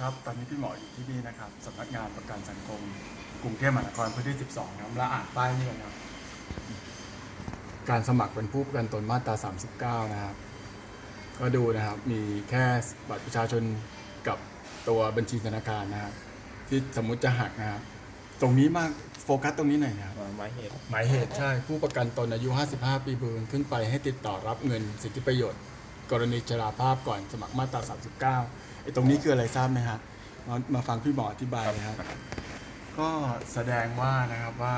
ครับ ตอนนี้พี่หมออยู่ที่นี่นะครับสำนักงานประกันสังคม กรุงเทพมหานครพื้นที่ 12ครับและอ่านป้ายนี่เลยครับ การสมัครเป็นผู้ประกันตนมาตรา 39 นะครับ ก็ดูนะครับ มีแค่บัตรประชาชนกับตัวบัญชีธนาคารนะครับ ที่สมมุติจะหักนะครับ ตรงนี้มากโฟกัสตรงนี้หน่อยนะครับ หมายเหตุหมายเหตุใช่ ผู้ประกันตนอายุ 55 ปีบนขึ้นไปให้ติดต่อรับเงินสิทธิประโยชน์ กรณีชราภาพก่อนสมัครมาตรา 39 ไอ้ตรงนี้คืออะไรทราบไหมครับมามาฟังพี่หมออธิบายนะครับ ก็แสดงว่านะครับว่า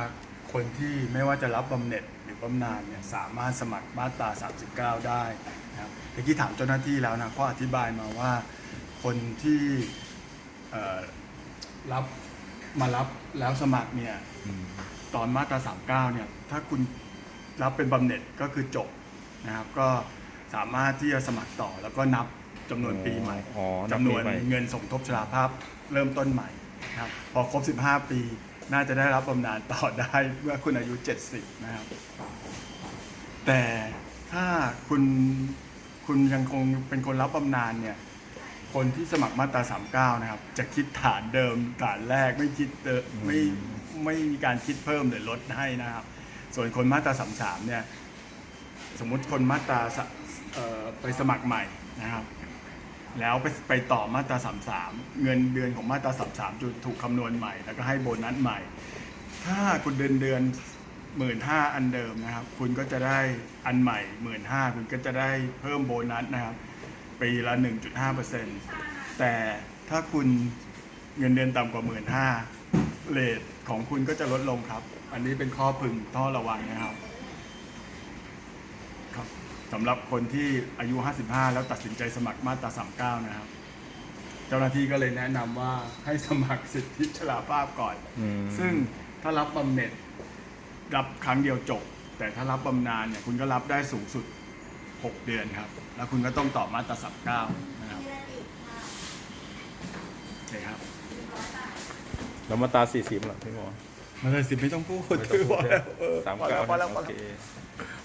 คนที่ไม่ว่าจะรับบำเหน็จหรือบำนาญเนี่ยสามารถสมัครมาตรา 39 ได้นะครับเมื่อกี้ถามเจ้าหน้าที่แล้วนะเขาอธิบายมาว่าคนที่เอ่อรับมารับแล้วสมัครเนี่ย ตอนมาตรา 39 เนี่ย ถ้าคุณรับเป็นบำเหน็จก็คือจบนะครับ ก็สามารถที่จะสมัครต่อแล้วก็นับ จำนวนปีใหม่อ๋อนับจำนวนปีใหม่ เงินสมทบชราภาพเริ่มต้นใหม่นะครับพอครบ 15 ปี น่าจะได้รับบำนาญต่อได้เมื่อคุณอายุ 70 นะครับ แต่ถ้าคุณคุณยังคงเป็นคนรับบำนาญเนี่ย คนที่สมัครมาตรา 39 นะครับ จะคิดฐานเดิมฐานแรกไม่คิดเตอไม่ไม่มีการคิดเพิ่มหรือลดให้นะครับ ส่วนคนมาตรา 33 เนี่ย สมมุติคนมาตราสเอ่อไปสมัครใหม่นะครับ แล้วไปไปต่อมาตรา 33 เงินเดือนของมาตรา 33จะถูกคำนวณใหม่ แล้วก็ให้โบนัสใหม่ ถ้าคุณเดือนเดือนหมื่นห้าอันเดิมนะครับ คุณก็จะได้อันใหม่หมื่นห้าคุณก็จะได้เพิ่มโบนัสนะครับปีละ 1.5%แต่ถ้าคุณเงินเดือนต่ำกว่าหมื่นห้าเลทของคุณก็จะลดลงครับ อันนี้เป็นข้อพึงข้อระวังนะครับครับ สำหรับคนที่อายุ 55 แล้วตัดสินใจสมัครมาตรา 39 นะครับ เจ้าหน้าที่ก็เลยแนะนำว่าให้สมัครสิทธิชราภาพก่อน อืม ซึ่งถ้ารับบำเหน็จรับครั้งเดียวจบ แต่ถ้ารับบำนาญเนี่ยคุณก็รับได้สูงสุด 6 เดือนครับ แล้วคุณก็ต้องต่อมาตรา39 นะครับโอเคครับ แล้วมาตราสี่สิบหรอพี่หมอมาตราสิบไม่ต้องพูดไม่ต้องพูดพอแล้วเออสามพอแล้เก้าวพอแล้วพโออเคแล้ว